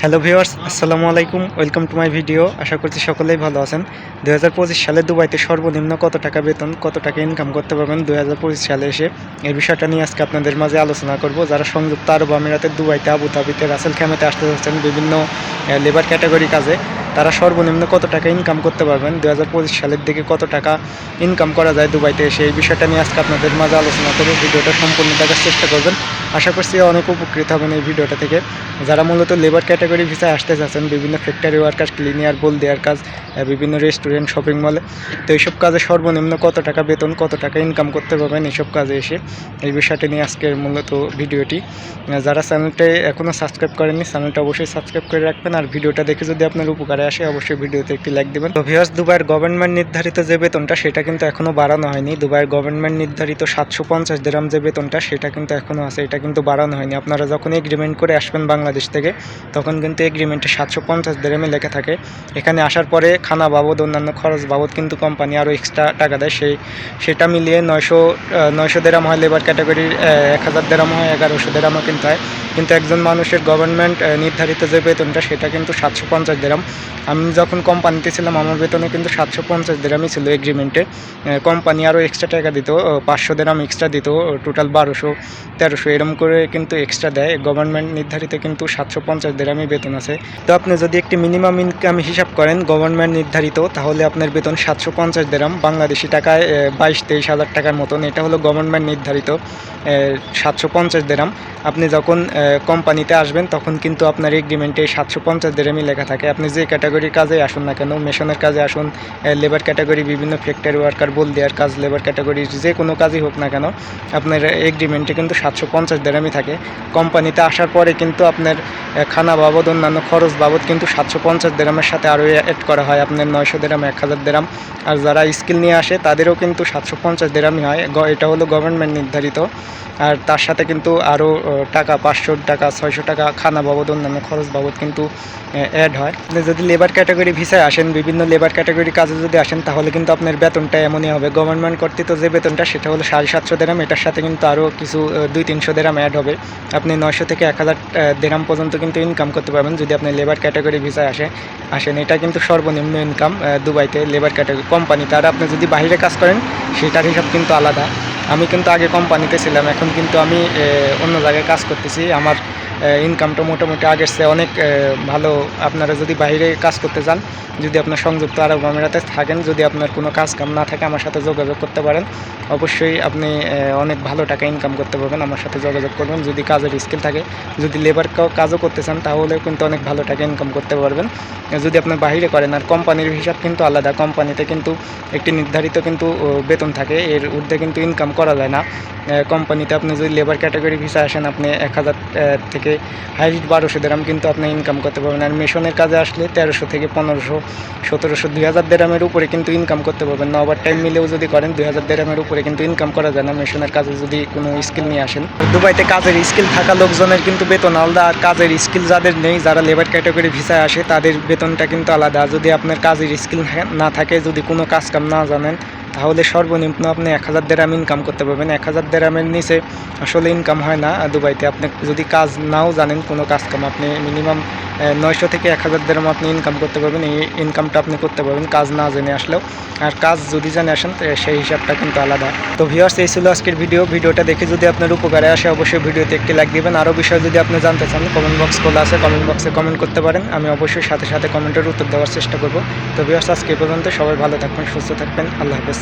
Hello viewers, আসসালামু আলাইকুম, welcome to my video. আশা করছি সকলেই ভালো আছেন। দু হাজার পঁচিশ সালে দুবাইতে সর্বনিম্ন কত টাকা বেতন, কত টাকা ইনকাম করতে পারবেন দু হাজার পঁচিশ সালে এসে? এই বিষয়টা নিয়ে আজকে আপনাদের মাঝে আলোচনা করব। যারা সংযুক্ত আরব আমিরাতের দুবাইতে আবু ধাবিতে রাসেল খ্যামেতে আসতে যাচ্ছেন বিভিন্ন লেবার ক্যাটাগরি কাজে, তারা সর্বনিম্ন কত টাকা ইনকাম করতে পারবেন? দু হাজার পঁচিশ সালের দিকে কত টাকা ইনকাম করা যায় দুবাইতে এসে? এই বিষয়টা নিয়ে আজকে আপনাদের মাঝে আলোচনা করব। ভিডিওটা সম্পূর্ণ দেখার চেষ্টা করবেন। আশা করছি অনেক উপকৃত হবেন এই ভিডিওটা থেকে। যারা মূলত লেবার ক্যাটাগরি ভিসায় আসতে যাচ্ছেন, বিভিন্ন ফ্যাক্টরি ওয়ার্কার ক্লিনিয়ার বল দেওয়ার কাজ বিভিন্ন রেস্টুরেন্ট শপিং মলে তো এইসব কাজে সর্বনিম্ন কত টাকা বেতন, কত টাকা ইনকাম করতে পারবেন এইসব কাজে এসে এই বিষয়টি নিয়ে আজকের মূলত ভিডিওটি। যারা চ্যানেলটা এখনও সাবস্ক্রাইব করেননি চ্যানেলটা অবশ্যই সাবস্ক্রাইব করে রাখবেন আর ভিডিওটা দেখে যদি আপনার উপকারে আসে, অবশ্যই ভিডিওতে একটি লাইক দেবেন। তো ভিউয়ার্স দুবাইয়ের গভর্নমেন্ট নির্ধারিত যে বেতনটা, সেটা কিন্তু এখনও বাড়ানো হয়নি। দুবাইয়ের গভর্নমেন্ট নির্ধারিত সাতশো পঞ্চাশ দেরাম যে বেতনটা, সেটা কিন্তু এখনও আছে। এটা কিন্তু বাড়ানো হয়নি। আপনারা যখন এগ্রিমেন্ট করে আসবেন বাংলাদেশ থেকে, তখন কিন্তু এগ্রিমেন্টে সাতশো পঞ্চাশ দেরামে লেখা থাকে। এখানে আসার পরে খানা বাবদ, অন্যান্য খরচ বাবদ কিন্তু কোম্পানি আরও এক্সট্রা টাকা দেয়। সেই, সেটা মিলিয়ে নয়শো নয়শো দেরাম হয় লেবার ক্যাটাগরির এক হাজার দেরাম হয়, এগারোশো দেরামও কিন্তু হয়। কিন্তু একজন মানুষের গভর্নমেন্ট নির্ধারিত যে বেতনটা, সেটা কিন্তু সাতশো পঞ্চাশ দেরাম আমি যখন কোম্পানিতে ছিলাম, আমার বেতনে কিন্তু সাতশো পঞ্চাশ দেরামই ছিল এগ্রিমেন্টে কোম্পানি আরও এক্সট্রা টাকা দিত পাঁচশো দেরাম এক্সট্রা দিত টোটাল বারোশো, তেরোশো, এরম করে কিন্তু এক্সট্রা দেয়। গভর্নমেন্ট নির্ধারিত কিন্তু সাতশো পঞ্চাশ দেরামই বেতন আছে। তো আপনি যদি একটি মিনিমাম ইনকাম হিসাব করেন গভর্নমেন্ট নির্ধারিত, তাহলে আপনার বেতন সাতশো পঞ্চাশ দেরাম বাংলাদেশি টাকায় বাইশ, তেইশ হাজার টাকার মতন। এটা হলো গভর্নমেন্ট নির্ধারিত সাতশো পঞ্চাশ দেরাম আপনি যখন কোম্পানিতে আসবেন, তখন কিন্তু আপনার এগ্রিমেন্টে সাতশো পঞ্চাশ দেরামই লেখা থাকে। আপনি যে ক্যাটাগরির কাজে আসুন না কেন মেশনের কাজে আসুন লেবার ক্যাটাগরি বিভিন্ন ফ্যাক্টরি ওয়ার্কার বল দেওয়ার কাজ লেবার ক্যাটাগরি যে কোনো কাজই হোক না কেন, আপনার এগ্রিমেন্টে কিন্তু সাতশো পঞ্চাশ দেরামই থাকে। কোম্পানিতে আসার পরে কিন্তু আপনার খানা বাবদ, অন্যান্য খরচ বাবদ কিন্তু সাতশো পঞ্চাশ দেরামের সাথে আরও অ্যাড করা হয় আপনার নয়শো দেরাম, এক হাজার দেরাম। আর যারা স্কিল নিয়ে আসে, তাদেরও কিন্তু সাতশো পঞ্চাশ দেরামই হয়। এটা হলো গভর্নমেন্ট নির্ধারিত। আর তার সাথে কিন্তু আরও টাকা, পাঁচশো টাকা, ছয়শো টাকা খানা বাবদ, অন্যান্য খরচ বাবদ কিন্তু অ্যাড হয়। যদি লেবার ক্যাটাগরি ভিসায় আসেন, বিভিন্ন লেবার ক্যাটাগরি কাজে যদি আসেন, তাহলে কিন্তু আপনার বেতনটা এমনই হবে। গভর্নমেন্ট কর্তৃক যে বেতনটা, সেটা হলো সাড়ে সাতশো দেরাম। এটার সাথে কিন্তু আরও কিছু দুই তিনশো দেরাম অ্যাড হবে। আপনি নয়শো থেকে এক হাজার দেরাম পর্যন্ত কিন্তু ইনকাম করতে পারবেন। যদি আপনি লেবার ক্যাটাগরি ভিসায় আসে, আসেন, এটা কিন্তু সর্বনিম্ন ইনকাম দুবাইতে লেবার ক্যাটাগরি কোম্পানি তারা আপনি যদি বাইরে কাজ করেন, সেটার হিসাব কিন্তু আলাদা। আমি কিন্তু আগে কোম্পানিতে ছিলাম, এখন কিন্তু আমি অন্য জায়গায় কাজ করতেছি। আমার ইনকামটা মোটামুটি আগের চেয়ে অনেক ভালো। আপনারা যদি বাইরে কাজ করতে চান যদি আপনার সংযুক্ত আরব আমিরাতে থাকেন, যদি আপনার কোনো কাজ কাম না থাকে, আমার সাথে যোগাযোগ করতে পারেন। অবশ্যই আপনি অনেক ভালো টাকা ইনকাম করতে পারবেন। আমার সাথে যোগাযোগ করবেন। যদি কাজের স্কিল থাকে, যদি লেবার কাজও করতে চান, তাহলেও কিন্তু অনেক ভালো টাকা ইনকাম করতে পারবেন। যদি আপনার বাইরে করেন, আর কোম্পানির হিসাব কিন্তু আলাদা। কোম্পানিতে কিন্তু একটি নির্ধারিত কিন্তু বেতন থাকে। এর ঊর্ধ্বে কিন্তু ইনকাম করা যায় না। কোম্পানিতে আপনি যদি লেবার ক্যাটাগরি ভিসা আসেন, আপনি এক হাজার থেকে হাইস্ট বারোশো দেরাম কিন্তু আপনি ইনকাম করতে পারবেন। আর মেশনের কাজে আসলে তেরোশো থেকে পনেরোশো, সতেরোশো, দুই হাজার দেরামের উপরে কিন্তু ইনকাম করতে পারবেন। না ওভার টাইম মিলেও যদি করেন, দুই হাজার দেরামের উপরে কিন্তু ইনকাম করা যায় না। মেশনের কাজে যদি কোনো স্কিল নিয়ে আসেন। দুবাইতে কাজের স্কিল থাকা লোকজনের কিন্তু বেতন আলাদা। আর কাজের স্কিল যাদের নেই, যারা লেবার ক্যাটাগরি ভিসায় আসে, তাদের বেতনটা কিন্তু আলাদা। যদি আপনার কাজের স্কিল না থাকে, যদি কোনো কাজ কাম না জানেন তাহলে সর্বনিম্ন আপনি এক হাজার দেরাম ইনকাম করতে পারবেন। এক হাজার দেরামের নিচে আসলে ইনকাম হয় না। দুবাইতে আপনি যদি কাজ নাও জানেন, কোনো কাজ কাম আপনি মিনিমাম নয়শো থেকে এক হাজার দেরাম আপনি ইনকাম করতে পারবেন। এই ইনকামটা আপনি করতে পারবেন, কাজ না জেনে আসলেও। আর কাজ যদি জানে আসেন সেই হিসাবটা কিন্তু আলাদা। তো ভিউয়ার্স এই ছিল আজকের ভিডিও ভিডিওটা দেখে যদি আপনার উপকারে আসে, অবশ্যই ভিডিওতে একটি লাইক দিবেন। আরও বিষয় যদি আপনি জানতে চান কমেন্ট বক্স খোলা আছে কমেন্ট বক্সে কমেন্ট করতে পারেন। আমি অবশ্যই সাথে সাথে কমেন্টের উত্তর দেওয়ার চেষ্টা করব। তো ভিউয়ার্স আজকে পর্যন্ত। সবাই ভালো থাকবেন, সুস্থ থাকবেন। আল্লাহ হাফেজ।